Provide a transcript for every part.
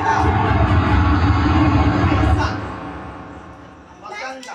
Maganda. Maganda.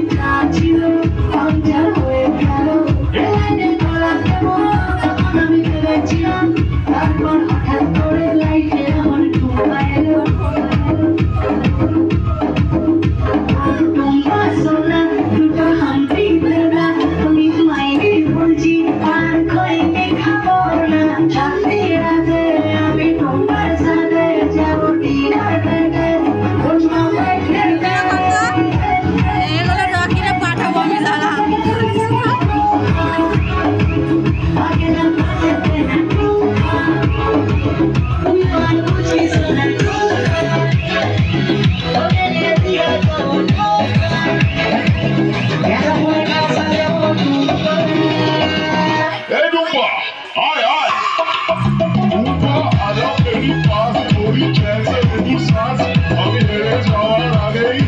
নিঃশ্বাস আমি হেরে যাওয়ার আগেই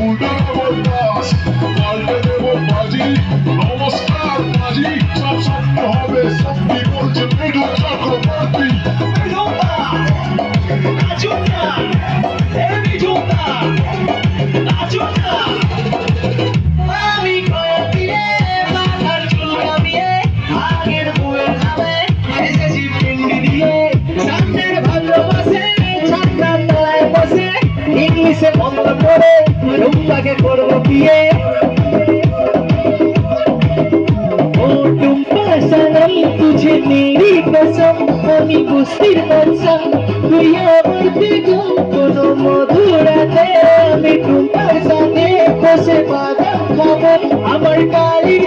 উল্টো দেবো পাশ পাল্টে দেবো বাজি, নমস্কার বাজি, সব স্বপ্ন হবে সত্যি বলছে মৃদু করে টুম্পাকে করব বিয়ে। ও টুম্পা সানাম, তুঝে মেরি কসম, আমি কুস্তির বাচ্চা তুই আমার বেগম কোনো মধুরাতে। আমি টুম্পার সাথে বসে বাদাম খাব, আমার কালী